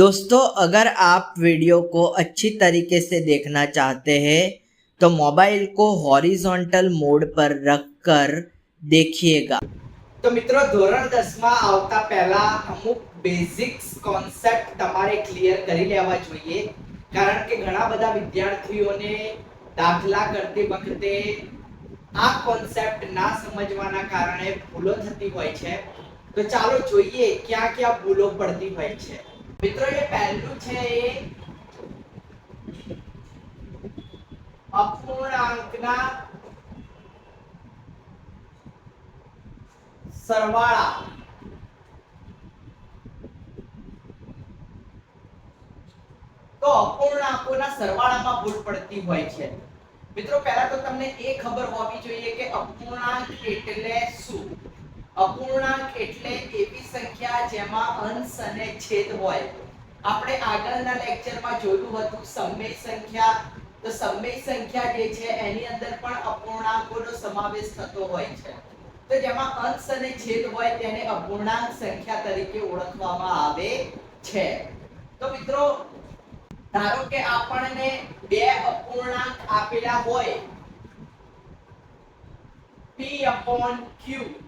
दोस्तों अगर आप वीडियो को अच्छी तरीके से देखना चाहते हैं तो मोबाइल को हॉरिजॉन्टल मोड पर रखकर देखिएगा તો મિત્રો ધોરણ 10 માં આવતા પહેલા અમુક બેઝિક્સ કોન્સેપ્ટ તમારે ક્લિયર કરી લેવા જોઈએ કારણ કે ઘણા બધા વિદ્યાર્થીઓને દાખલા કરતી વખતે આ કોન્સેપ્ટ ના સમજવાના કારણે ભૂલો થતી હોય છે તો ચાલો જોઈએ ક્યાં ક્યાં ભૂલો પડતી હોય છે મિત્રો જે પહેલું છે એ અપૂર્ણાંકના સરવાળા. તો અપૂર્ણાંકોના સરવાળામાં ભૂલ પડતી હોય છે. મિત્રો, પહેલા તો તમને એ ખબર હોવી જોઈએ કે અપૂર્ણાંક એટલે શું? અપૂર્ણાંક એટલે એવી સંખ્યા જેમાં અંશ અને છેદ હોય. આપણે આગળના લેક્ચરમાં જોયું હતું સમય સંખ્યા. તો સમય સંખ્યા જે છે, એની અંદર પણ અપૂર્ણાંકોનો સમાવેશ થતો હોય છે. તો જેમાં અંશ અને છેદ હોય તેને અપૂર્ણાંક સંખ્યા તરીકે ઓળખવામાં આવે છે. તો મિત્રો, ધારો કે આપણને બે અપૂર્ણાંક આપેલા હોય. P q.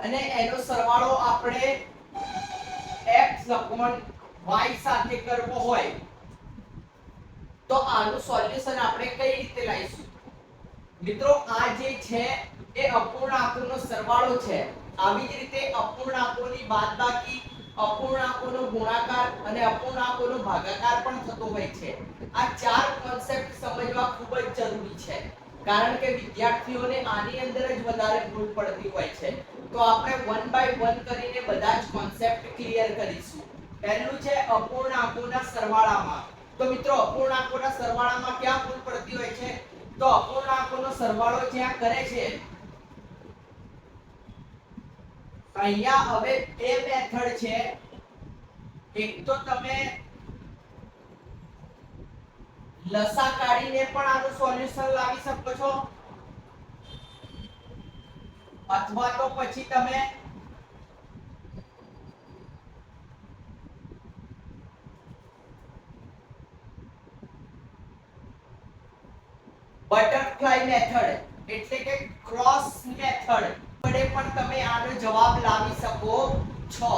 અને એનો સરવાળો આપણે x y સાથે કરવો હોય, તો આનું સોલ્યુશન આપણે કઈ રીતે લાવીશું? મિત્રો, આ જે છે, એ અપૂર્ણાંકોનો સરવાળો છે. આવી જ રીતે અપૂર્ણાંકોની બાદબાકી, અપૂર્ણાંકોનો ગુણાકાર અને અપૂર્ણાંકોનો ભાગાકાર પણ થતો હોય છે. આ ચાર કોન્સેપ્ટ સમજવા ખૂબ જ જરૂરી છે. કારણ કે વિદ્યાર્થીઓને આની અંદર જ વધારે ભૂલ પડતી હોય છે. તો આપણે વન બાય વન કરીને બધા જ કોન્સેપ્ટ ક્લિયર કરીશું. પહેલું છે અપૂર્ણાંકોના સરવાળામાં. તો મિત્રો અપૂર્ણાંકોના સરવાળામાં ક્યાં ભૂલ પડતી હોય છે? તો અપૂર્ણાંકોનો સરવાળો જ્યાં કરે છે, અહીંયા હવે બે મેથડ છે. એક તો તમે લસા કાઢીને પણ આનું સોલ્યુશન લાવી શકો છો. અથવા તો પછી તમે બટરફ્લાય મેથડ, એટલે કે ક્રોસ મેથડ વડે પણ તમે આનો જવાબ લાવી શકો છો.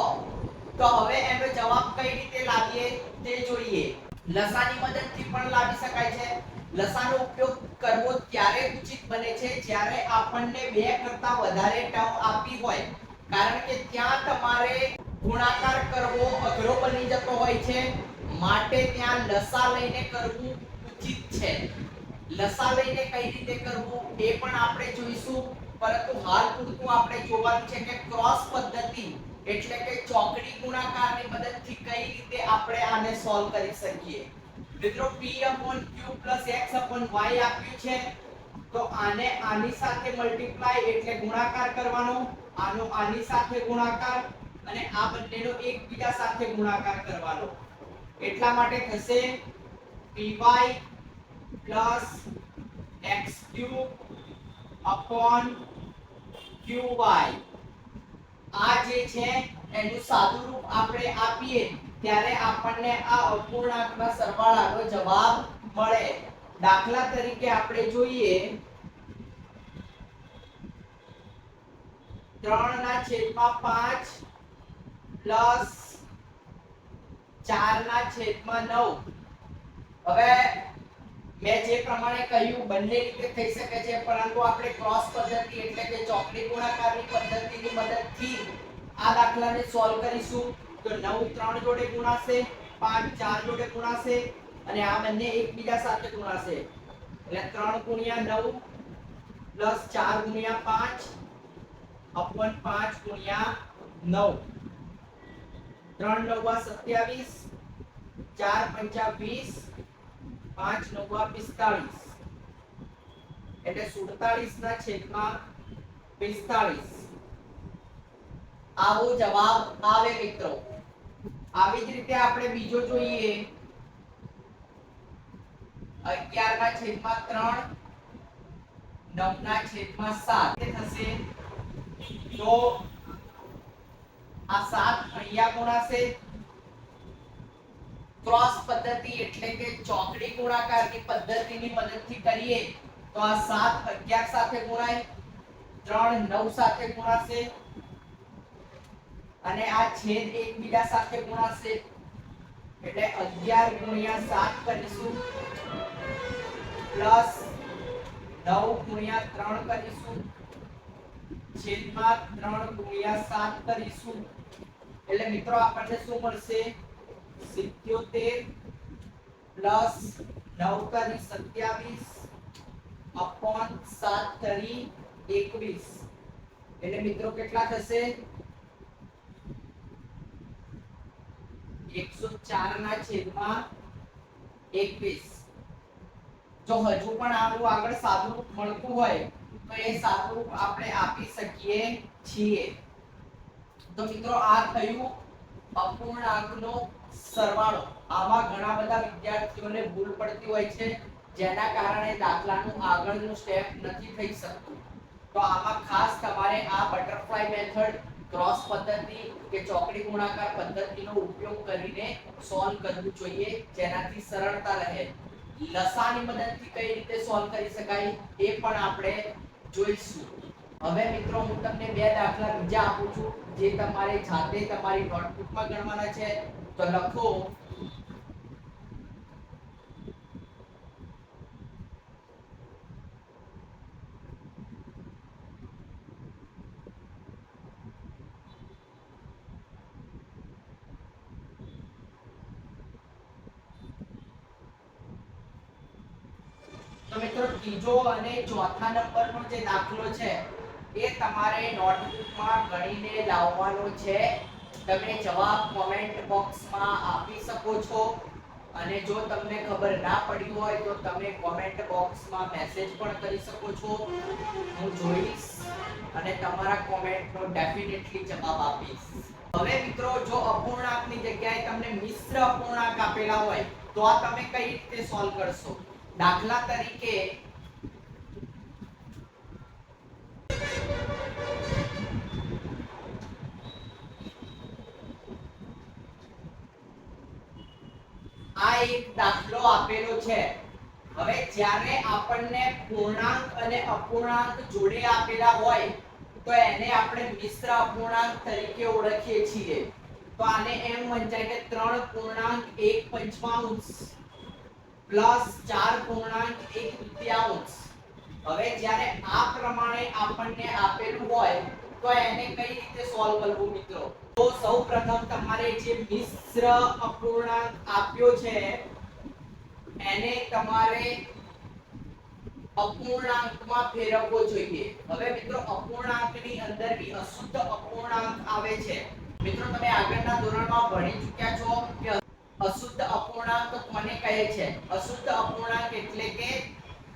તો હવે એનો જવાબ કઈ રીતે લાવીએ તે જોઈએ. લસાની મદદથી પણ લાવી શકાય છે. લસાનો ઉપયોગ કરવો ત્યારે બને છે જ્યારે આપણને બે કરતા વધારે ટર્મ આપી હોય, કારણ કે ત્યાં તમારે ગુણાકાર કરવો અઘરો બની જતો હોય છે. માટે ત્યાં લસા લઈને કરવું ઉચિત છે. લસા લઈને કઈ રીતે કરવું એ પણ આપણે જોઈશું. પરંતુ હાલ પૂરતું આપણે જોવાનું છે કે ક્રોસ પદ્ધતિ એટલે કે ચોકડી ગુણાકારની મદદથી કઈ રીતે આપણે આને સોલ્વ કરી શકીએ. મિત્રો, p q x y આપ્યું છે. તો આને આની સાથે મલ્ટીપ્લાય એટલે ગુણાકાર કરવાનો, આનો આની સાથે ગુણાકાર અને આ બંનેનો એકબીજા સાથે ગુણાકાર કરવાનો. એટલા માટે થશે py પ્લસ એક્સ ક્યુબ આ જે છે, એનું સાદું રૂપ આપણે આપીએ, ત્યારે આપણને આ અપૂર્ણાંકના સરવાળાનો જવાબ મળે. દાખલા તરીકે આપણે જોઈએ ત્રણ ના છેદમાં પાંચ પ્લસ ચાર ના છેદમાં નવ. હવે મેં જે પ્રમાણે કહ્યું, બંને રીતે થઈ શકે છે, પરંતુ આપણે ક્રોસ પદ્ધતિ એટલે કે ચોકડી ગુણાકારની પદ્ધતિની મદદથી આ દાખલાને સોલ્વ કરીશું. તો 9 3 જોડે ગુણાશે 5 4 જોડે ગુણાશે અને આ બંને એકબીજા સાથે ગુણાશે એટલે ત્રણ ગુણ્યા નવ પ્લસ ચાર ગુણ્યા પાંચ અપન પાંચ ગુણ્યા 9 3 નવા 27 4 પંચા વીસ, પાંચ નવા પિસ્તાળીસ. એટલે સુડતાળીસ ના છેદમાં પિસ્તાળીસ. આવો જવાબ આવે મિત્રો. આવી જ રીતે આપણે બીજો જોઈએ. અગિયાર ના છેદમાં ત્રણ, નવ ના છેદમાં સાત. થશે. તો આ સાત અહીંયા ગુણાશે. ક્રોસ પદ્ધતિ એટલે કે ચોકડી ગુણાકારની પદ્ધતિની મદદથી કરીએ તો આ 7 11 સાથે ગુણાય 3 9 સાથે ગુણાશે. અને આ છેદ એકબીજા સાથે ગુણાશે. એટલે 11 ગુણ્યા 7 કરીશું. પ્લસ 9 ગુણ્યા 3 કરીશું. છેદમાં 3 ગુણ્યા 7 કરીશું. એટલે મિત્રો આપણને શું મળશે? 77 પ્લસ 9 કરી 27 અપોન 7 કરી 21 એટલે મિત્રો કેટલા થશે? 104 ના છેદમાં 21 જો હજુ પણ આનું આગળ સાદું મળતું હોય, તો મિત્રો, આ થયું અપૂર્ણાંકનો સરવાળો. આમાં ઘણા બધા વિદ્યાર્થીઓને ભૂલ પડતી હોય છે, જેના કારણે દાખલાનું આગળનું સ્ટેપ નથી થઈ શકતું. તો આમાં ખાસ તમારે આ બટરફ્લાય મેથડ ક્રોસ પદ્ધતિ કે ચોકડી ગુણાકાર પદ્ધતિનો ઉપયોગ કરીને સોલ્વ કરવું જોઈએ, જેનાથી સરળતા રહે. લસાની મદદથી કઈ રીતે સોલ્વ કરી શકાય એ પણ આપણે જોઈશું. હવે મિત્રો, હું તમને બે દાખલા બીજા આપું છું, જે તમારે જાતે તમારી નોટબુકમાં ગણવાના છે. તો લખો તો મિત્રો, ત્રીજો અને ચોથા નંબરનો જે દાખલો છે, એ તમારે નોટબુકમાં ગણીને લાવવાનો છે. તમે જવાબ કોમેન્ટ બોક્સમાં આપી શકો છો. અને જો તમને ખબર ના પડી હોય, તો તમે કોમેન્ટ બોક્સમાં મેસેજ પણ કરી શકો છો. હું જોઈશ અને તમારા કોમેન્ટનો ડેફિનેટલી જવાબ આપીશ. હવે મિત્રો, જો અપૂર્ણાંકની જગ્યાએ તમને મિશ્ર અપૂર્ણાંક આપેલા હોય, તો આ તમે કઈ રીતે સોલ્વ કરશો? દાખલા તરીકે આ એક દાખલો આપેલો છે. હવે જ્યારે આપણને પૂર્ણાંક અને અપૂર્ણાંક જોડે આપેલા હોય, તો એને આપણે મિશ્ર અપૂર્ણાંક તરીકે ઓળખીએ છીએ. તો આને એમ વંચાય કે ત્રણ પૂર્ણાંક એક પંચમાંશ. પ્લસ ચાર પૂર્ણાંક એક તૃતીયાંશ. હવે જ્યારે આ પ્રમાણે આપણને આપેલું હોય, તો એને કઈ રીતે સોલ્વ કરવું મિત્રો? તો સૌપ્રથમ તમારે જે મિશ્ર અપૂર્ણાંક આપ્યો છે, એને તમારે અપૂર્ણાંકમાં ફેરવવો જોઈએ. હવે મિત્રો, અપૂર્ણાંકની અંદર બી અશુદ્ધ અપૂર્ણાંક આવે છે. મિત્રો, તમે આગળના ધોરણમાં ભણી ચૂક્યા છો કે અશુદ્ધ અપૂર્ણાંક કોને કહે છે? અશુદ્ધ અપૂર્ણાંક એટલે કે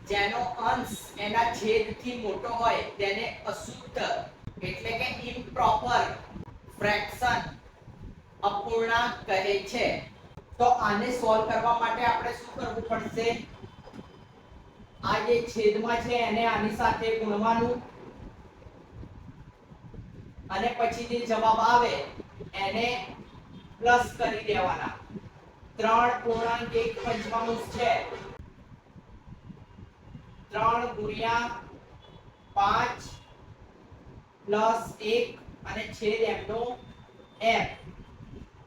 જેનો અંશ એના છેદથી મોટો હોય તેને અશુદ્ધ એટલે કે ઇમ્પ્રોપર ફ્રેક્શન અપૂર્ણાંક કહે છે. તો આને સોલ્વ કરવા માટે આપણે શું કરવું પડશે? આ જે છેદમાં છે એને આની સાથે ગુણવાનું. અને પછી જે જવાબ આવે, એને પ્લસ કરી દેવાના. 3 પૂર્ણાંક એક પંચમાંશ છે. ત્રણ ગુણ્યા પાંચ પ્લસ એક અને છેદ એમનો એમ.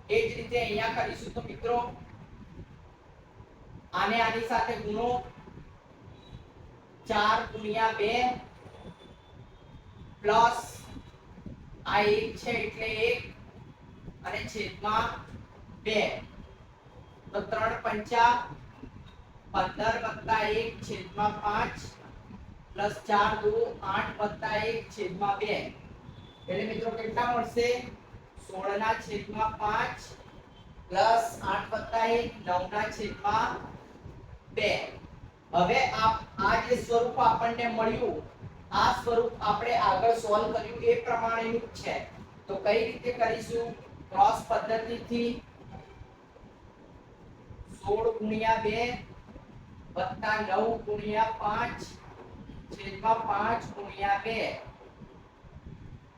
એ જ રીતે અહીંયા કરીશું તો મિત્રો, આને આની સાથે ગુણો. ચાર ગુણ્યા બે પ્લસ આ એક છે એટલે એક અને છેદમાં 2 તો ત્રણ પંચા 15 વત્તા એક છેદમાં પાંચ પ્લસ ચાર દુ આઠ વત્તા એક છેદમાં બે. એટલે મિત્રો કેટલા મળશે? સોળ ના છેદમાં પાંચ પ્લસ આઠ વત્તા 1 9 ના છેદમાં બે. હવે આ જે સ્વરૂપ આપણને મળ્યું, આ સ્વરૂપ આપણે આગળ સોલ્વ કર્યું એ પ્રમાણેનું છે. તો કઈ રીતે કરીશું? ક્રોસ પદ્ધતિથી 16 ગુણ્યા બે વત્તા નવ ગુણ્યા પાંચ છેદમાં પાંચ ગુણ્યા બે.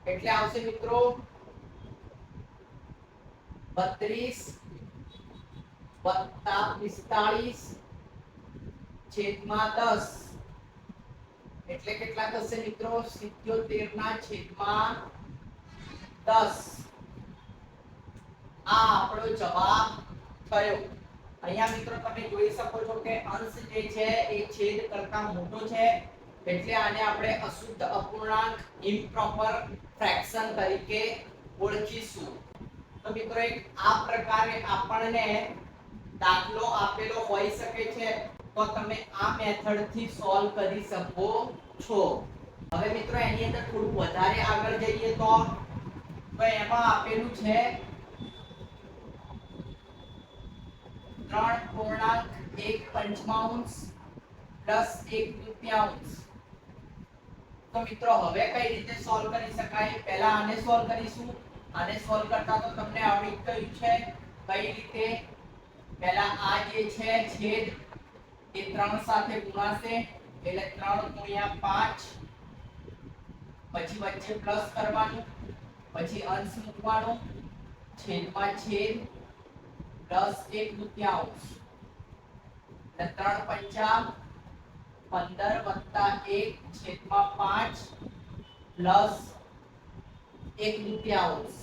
એટલે આવશે મિત્રો 32 વત્તા પિસ્તાળીસ છેદમાં દસ. એટલે કેટલા થશે મિત્રો? સિત્યોતેર ના છેદમાં દસ. આ આપણો જવાબ થયો. અહીંયા મિત્રો તમે જોઈ શકો છો કે અંશ જે છે એ છેદ કરતા મોટો છે. એટલે આને આપણે અશુદ્ધ અપૂર્ણાંક ઇમ્પ્રોપર ફ્રેક્શન તરીકે ઓળખીશું. તો મિત્રો એક આ પ્રકારે આપણને દાખલો આપેલો હોઈ શકે છે. તો તમે આ મેથડથી સોલ્વ કરી શકો છો. હવે મિત્રો એની અંદર થોડું વધારે આગળ જઈએ તો એમાં આપેલું છે ત્રણ પૂર્ણાંક એક પંચમાંશ પ્લસ એક તૃતીયાંશ. તો મિત્રો, હવે કઈ રીતે સોલ્વ કરી શકાય? પહેલા આને સોલ્વ કરીશું. આને સોલ્વ કરતા તો તમને આવડી ગયું છે. કઈ રીતે? પહેલા આ જે છે, છેદ, એ ત્રણ સાથે ગુણાશે. એટલે ત્રણ ગુણ્યા પાંચ. પછી વચ્ચે પ્લસ કરવાનું. પછી અંશ મૂકવાનો. છેદમાં છેદ. પ્લસ એક દુત્યાંશ એટલે ત્રણ પંચા પંદર વત્તા એક છેદમાં પાંચ પ્લસ એક દુત્યાંશ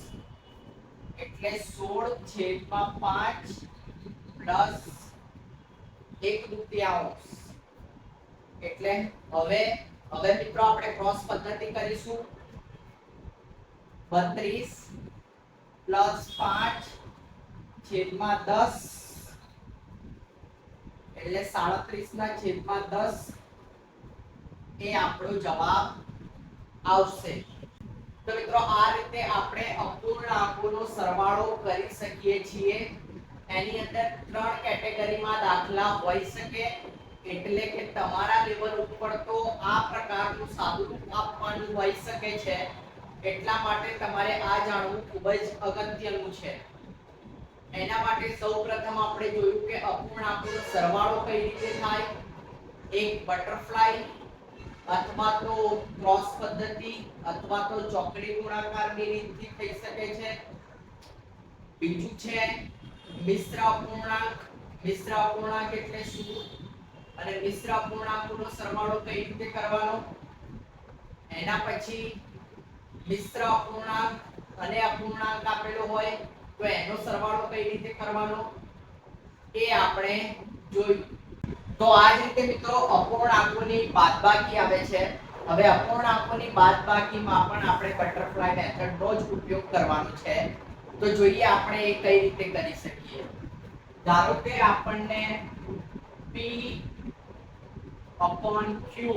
એટલે સોળ છેદમાં પાંચ પ્લસ એક દુત્યાંશ એટલે હવે હવે મિત્રો આપણે ક્રોસ પદ્ધતિ કરીશું. 32 પ્લસ 5 છેદમાં દસ. એટલે 37 ના છેદમાં દસ એ આપણો જવાબ આવશે. તો મિત્રો, આ રીતે આપણે અપૂર્ણાંકોનો સરવાળો કરી શકીએ છીએ. એની અંદર ત્રણ કેટેગરીમાં દાખલા હોઈ શકે, એટલે કે તમારા લેવલ ઉપર તો આ પ્રકારનું સાદુરૂપ આપવાનું હોઈ શકે છે. એટલા માટે તમારે આ જાણવું ખૂબ જ અગત્યનું છે. એના માટે સૌપ્રથમ આપણે જોયું કે અપૂર્ણાંકનો સરવાળો કઈ રીતે થાય? એક બટરફ્લાય અથવા તો ક્રોસ પદ્ધતિ અથવા તો ચોકડી ગુણાકારની રીતથી થઈ શકે છે. બીજું છે મિશ્ર અપૂર્ણાંક. મિશ્ર અપૂર્ણાંક એટલે શું? અને મિશ્ર અપૂર્ણાંકનો સરવાળો કઈ રીતે કરવાનો? એના પછી મિશ્ર અપૂર્ણાંક અને અપૂર્ણાંક આપેલો હોય. તો એનો સરવાળો કઈ રીતે કરવાનો? એ આપણે જોયું. તો આ જ રીતે મિત્રો અપૂર્ણાંકોની બાદબાકી આવે છે. હવે અપૂર્ણાંકોની બાદબાકીમાં પણ આપણે બટરફ્લાય મેથડનો જ ઉપયોગ કરવાનો છે. તો જોઈએ આપણે એ કઈ રીતે કરી શકીએ. ધારો કે આપણને p upon q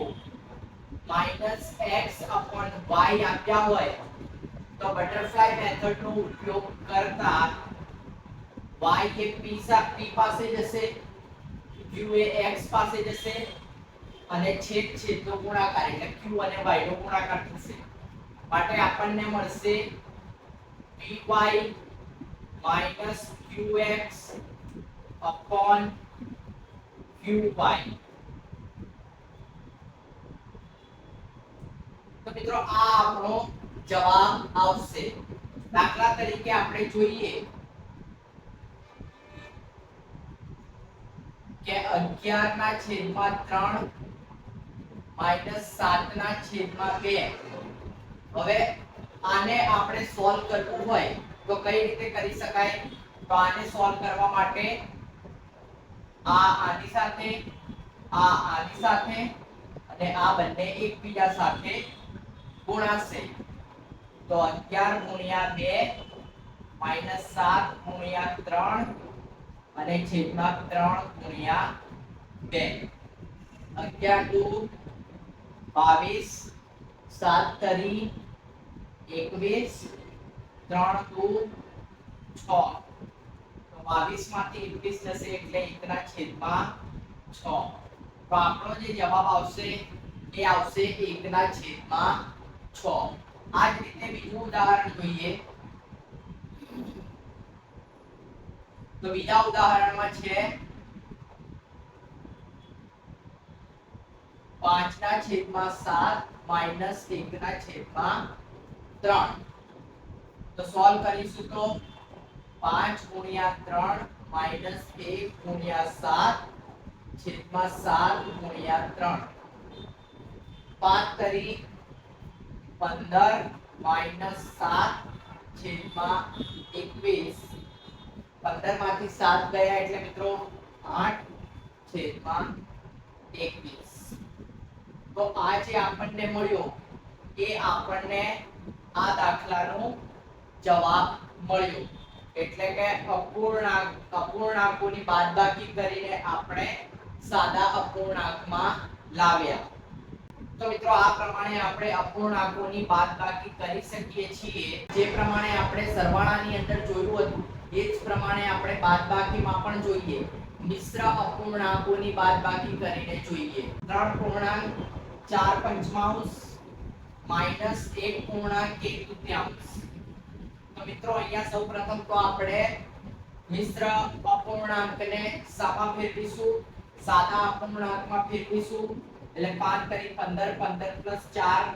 minus x upon y આપ્યા હોય તો બટરફ્લાય મેથડનો ઉપયોગ કરતા y કે p સા p પાસે જશે, q એ x પાસે જશે અને છેદ છેદનો ગુણાકાર એટલે q અને y નો ગુણાકાર થશે. માટે આપણને મળશે py qx upon qy તો મિત્રો, આ આપણો જવાબ આવશે. દાખલા તરીકે આપણે જોઈએ કે 11 ના છેદમાં 3 માઇનસ 7 ના છેદમાં 2 હવે આને આપણે સોલ્વ કરવું હોય તો કઈ રીતે કરી શકાય? તો આને સોલ્વ કરવા માટે આ આની સાથે, આ આની સાથે અને આ બંને એકબીજા સાથે ગુણાશે. તો 11 ગુણ્યા બે માઇનસ સાત ગુણ્યા ત્રણ અને છેદમાં ત્રણ ગુણ્યા 2 11 દુ 22 7 તરી 21 3 દુ છ. તો 22 માંથી 21 જશે એટલે એકના છેદમાં છ. તો આપણો જે જવાબ આવશે એ આવશે એકના છેદમાં 6 આ રીતે બીજું ઉદાહરણ જોઈએ તો બીજા ઉદાહરણમાં છે 5 ના છેદમાં 7 માઇનસ 1 ના છેદમાં ત્રણ તો સોલ્વ કરીશું તો પાંચ ગુણ્યા ત્રણ માઇનસ એક ગુણ્યા સાત છેદમાં સાત ગુણ્યા ત્રણ પાંચ તરી પંદર માઇનસ સાત છેદમાં એકવીસ. પંદરમાંથી સાત ગયા એટલે મિત્રો આઠ છેદમાં એકવીસ. તો આ જે આપણને મળ્યો એ આપણને આ દાખલાનો જવાબ મળ્યો. એટલે કે અપૂર્ણાંક, અપૂર્ણાંકોની બાદબાકી કરીને આપણે સાદા અપૂર્ણાંકમાં લાવ્યા. તો મિત્રો, આ પ્રમાણે આપણે અપૂર્ણાંકોની બાદબાકી કરી શકીએ છીએ. જે પ્રમાણે આપણે સરવાળાની અંદર જોયું હતું, એ જ પ્રમાણે આપણે બાદબાકીમાં પણ જોઈએ. મિશ્ર અપૂર્ણાંકોની બાદબાકી કરીને જોઈએ. ત્રણ પૂર્ણાંક, ચાર પંચમાંશ, માઇનસ એક પૂર્ણાંક, એક તૃતીયાંશ. તો મિત્રો, અહીંયા સૌપ્રથમ તો આપણે મિશ્ર અપૂર્ણાંકને સામા ફેરવીશું, સાદા અપૂર્ણાંકમાં ફેરવીશું એટલે પાંચ તરી પંદર પંદર પ્લસ 4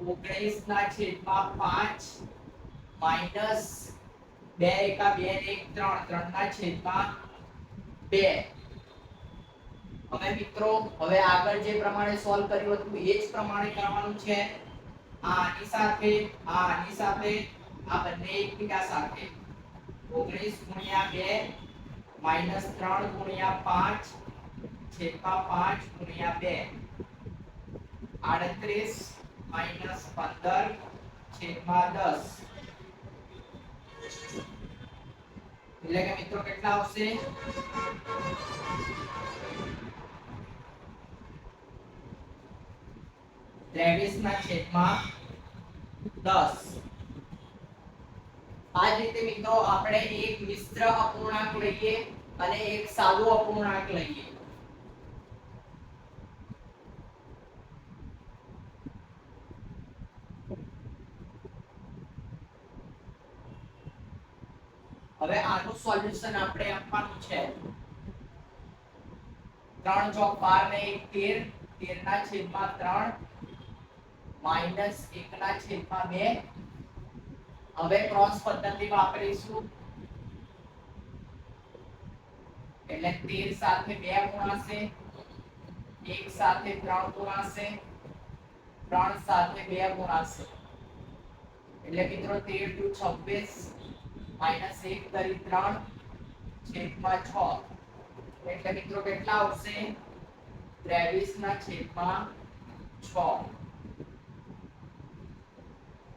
19 ના છેદમાં પાંચ, માઇનસ બે એકા 2 ને 1 3 3 ના છેદમાં બે. હવે મિત્રો, હવે આગળ જે પ્રમાણે સોલ્વ કર્યું હતું, એ જ પ્રમાણે કરવાનું છે. આ આની સાથે, આ આની સાથે, આ બંને એકબીજા સાથે. 19 ગુણ્યા 2 માઇનસ ત્રણ ગુણ્યા પાંચ છેદમાં પાંચ ગુણ્યા બે. આડત્રીસ માઇનસ પંદર છેદમાં દસ. એટલે કે મિત્રો કેટલા આવશે? ત્રેવીસ ના છેદમાં દસ. આ રીતે મિત્રો, આપણે એક મિશ્ર અપૂર્ણાંક લઈએ અને એક સાદો અપૂર્ણાંક લઈએ. હવે આનું સોલ્યુશન આપણે આપવાનું છે. ત્રણ ચોક બાર ને એક તેર તેર ના છેદમાં ત્રણ માઇનસ એક ના છેદમાં 2 હવે ક્રોસ પદ્ધતિ વાપરીશું. એટલે તેર સાથે 2 ગુણાશે, એક સાથે 3 ગુણાશે, ત્રણ સાથે 2 ગુણાશે. એટલે મિત્રો તેર ટુ 26 માઇનસ 1 કરી 3 છેદમાં છ. એટલે મિત્રો કેટલા આવશે? 23 ના છેદમાં છ.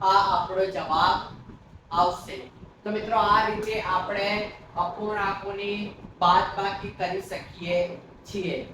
આ આપણો જવાબ આવશે. તો મિત્રો આ રીતે આપણે અપૂર્ણાંકોની બાદબાકી કરી શકીએ છીએ.